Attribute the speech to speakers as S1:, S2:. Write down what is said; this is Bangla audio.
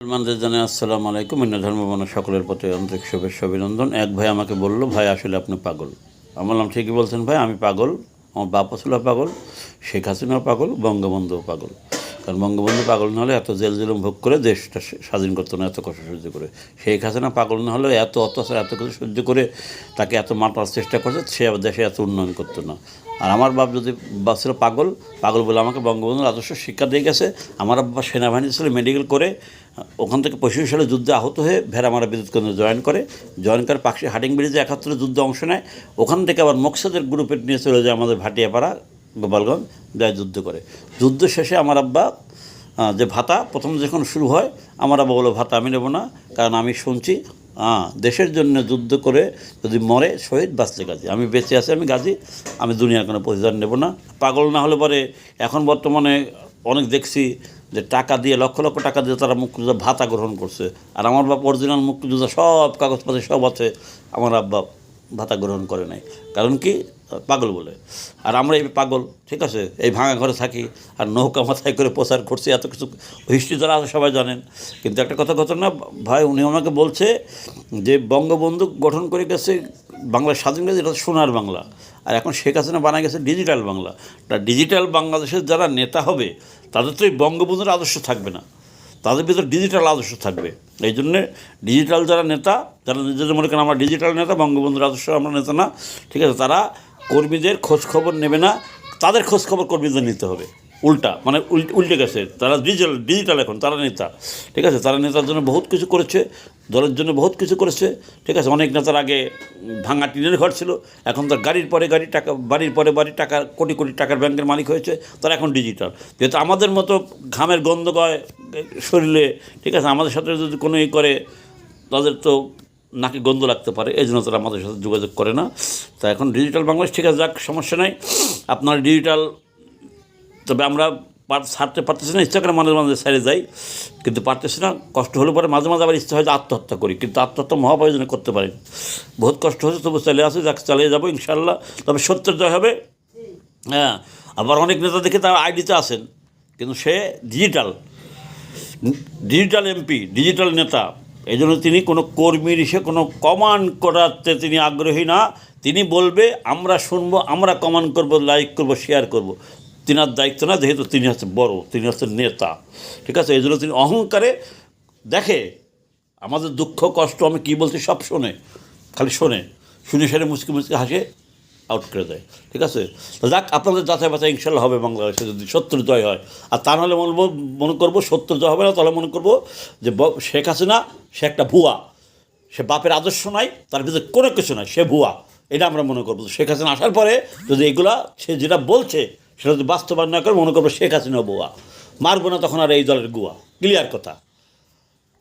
S1: মুসলমানদের জানাই আসসালামু আলাইকুম। অন্য মানে সকলের প্রতি আন্তরিক শুভেচ্ছা, অভিনন্দন। এক ভাই আমাকে বলল, ভাই, আসলে আপনি পাগল। আমি বললাম, ঠিকই বলছেন ভাই, আমি পাগল। আমার বাপ ছিল পাগল, শেখ হাসিনাও পাগল, বঙ্গবন্ধুও পাগল। কারণ বঙ্গবন্ধু পাগল না হলে এত জেল জুলুম ভোগ করে দেশটা স্বাধীন করতো না, এত কষ্ট সহ্য করে। শেখ হাসিনা পাগল না হলে এত অত্যাচার, এত কিছু সহ্য করে তাকে এত মাতার চেষ্টা করছে, সে দেশে এত উন্নয়ন করতো না। আর আমার বাপ যদি বাপ ছিল পাগল পাগল বলে আমাকে বঙ্গবন্ধুর আদর্শ শিক্ষা দিয়ে গেছে, আমার আব্বা সেনাবাহিনী ছিল মেডিকেল করে, ওখান থেকে পঁচিশ সালে যুদ্ধে আহত হয়ে ভেড়ামারা বিদ্যুৎ কেন্দ্রে জয়েন করে। জয়েন করে পাকশি হাডিং ব্রিজে একাত্তরে যুদ্ধে অংশ নেয়। ওখান থেকে আবার মকসদের গ্রুপে নিয়ে চলে যায় আমাদের ভাটিয়াপাড়া গোপালগঞ্জ যায় যুদ্ধ করে। যুদ্ধ শেষে আমার আব্বা যে ভাতা, প্রথম যখন শুরু হয়, আমার আব্বা বলো ভাতা আমি নেব না, কারণ আমি শুনছি হ্যাঁ দেশের জন্য যুদ্ধ করে যদি মরে শহীদ বাঁচলে গাজী। আমি বেঁচে আছি, আমি গাজী, আমি দুনিয়ার কোনো প্রতিদান নেব না। পাগল না হলে পরে এখন বর্তমানে অনেক দেখছি যে টাকা দিয়ে, লক্ষ লক্ষ টাকা দিয়ে তারা মুক্তিযোদ্ধা ভাতা গ্রহণ করছে। আর আমার বাপ অরিজিনাল মুক্তিযোদ্ধা, সব কাগজপত্র সব আছে। আমার আব্বা ভাতা গ্রহণ করে নাই। কারণ কি? পাগল বলে। আর আমরা এই পাগল, ঠিক আছে? এই ভাঙা ঘরে থাকি, আর নৌকা মাথায় করে প্রচার করছি, এত কিছু হিস্ট্রি যারা আছে সবাই জানেন। কিন্তু একটা কথা ঘটনা ভাই, উনি আমাকে বলছে যে বঙ্গবন্ধু গঠন করে গেছে বাংলা, স্বাধীন গেছে, এটা সোনার বাংলা। আর এখন শেখ হাসিনা বানা গেছে ডিজিটাল বাংলা। তা ডিজিটাল বাংলাদেশের যারা নেতা হবে, তাদের তো এই বঙ্গবন্ধুর আদর্শ থাকবে না। তাদের ভিতরে ডিজিটাল আদর্শ থাকবে। এই জন্যে ডিজিটাল যারা নেতা, যারা নিজেদের মনে করেন আমরা ডিজিটাল নেতা, বঙ্গবন্ধুর আদর্শ আমরা নেতা না, ঠিক আছে? তারা কর্মীদের খোঁজখবর নেবে না, তাদের খোঁজখবর কর্মীদের নিতে হবে। উল্টা মানে উল্টে গেছে। তারা ডিজিটাল ডিজিটাল এখন, তারা নেতা। ঠিক আছে? তারা নেতার জন্য বহুত কিছু করেছে, দলের জন্য বহুত কিছু করেছে। ঠিক আছে? অনেক নেতার আগে ভাঙা টিনের ঘর ছিল। এখন তার গাড়ির পরে গাড়ি টাকা, বাড়ির পরে বাড়ি টাকা, কোটি কোটি টাকার ব্যাংকের মালিক হয়েছে, তারা এখন ডিজিটাল যেহেতু আমাদের মতো ঘামের গন্ধ গয় শরীরে, ঠিক আছে? আমাদের সাথে যদি কোনো ই করে, তাদের তো নাকি গন্ধ লাগতে পারে এই জন্য তারা আমাদের সাথে যোগাযোগ করে না। তা এখন ডিজিটাল বাংলাদেশ ঠিক আছে, যাক, সমস্যা নাই। আপনার ডিজিটাল তবে আমরা ছাড়তে পারতেছি না, ইচ্ছা করে মাঝে মাঝে ছেড়ে যাই, কিন্তু পারতেছি না। কষ্ট হলে পরে মাঝে মাঝে আবার ইচ্ছা হয় যে আত্মহত্যা করি, কিন্তু আত্মহত্যা মহাপ্রয়োজনে করতে পারি। বহুত কষ্ট হচ্ছে তবু চালিয়ে আসে, যাক, চালিয়ে যাব ইনশাল্লাহ তবে সত্যের জয় হবে। হ্যাঁ আবার অনেক নেতা দেখে তার আইডিতে আসেন কিন্তু সে ডিজিটাল ডিজিটাল এমপি ডিজিটাল নেতা এই জন্য তিনি কোনো কর্মীর হিসেবে, কোনো কমান্ড করাতে তিনি আগ্রহী না। তিনি বলবে, আমরা শুনব, আমরা কমান্ড করব লাইক করব শেয়ার করব। তিনার দায়িত্ব না, যেহেতু তিনি হচ্ছে বড়, তিনি হচ্ছেন নেতা। ঠিক আছে? এই জন্য তিনি অহংকারে, দেখে, আমাদের দুঃখ, কষ্ট, আমি কী বলছি সব শোনে, খালি শোনে। শুনে শুনে মুচকি মুচকি হাসে। আউট করে দেয়। ঠিক আছে? যাক, আপনাদের যাচাই বাছাই ইনশাল্লাহ হবে বাংলাদেশে। যদি সত্তর জয় হয়, আর তা নাহলে মনে মনে করব সত্তর জয় হবে না, তাহলে মনে করব যে শেখ হাসিনা, সে একটা ভুয়া। সে বাপের আদর্শ নাই, তার ভিতরে কোনো কিছু নাই, সে ভুয়া। এটা আমরা মনে করব। শেখ হাসিনা আসার পরে যদি এগুলা সে যেটা বলছে, সেটা যদি বাস্তবায়ন না করে, মনে করব শেখ হাসিনা ভুয়া। মারবো না তখন আর এই দলের গুয়া। ক্লিয়ার কথা।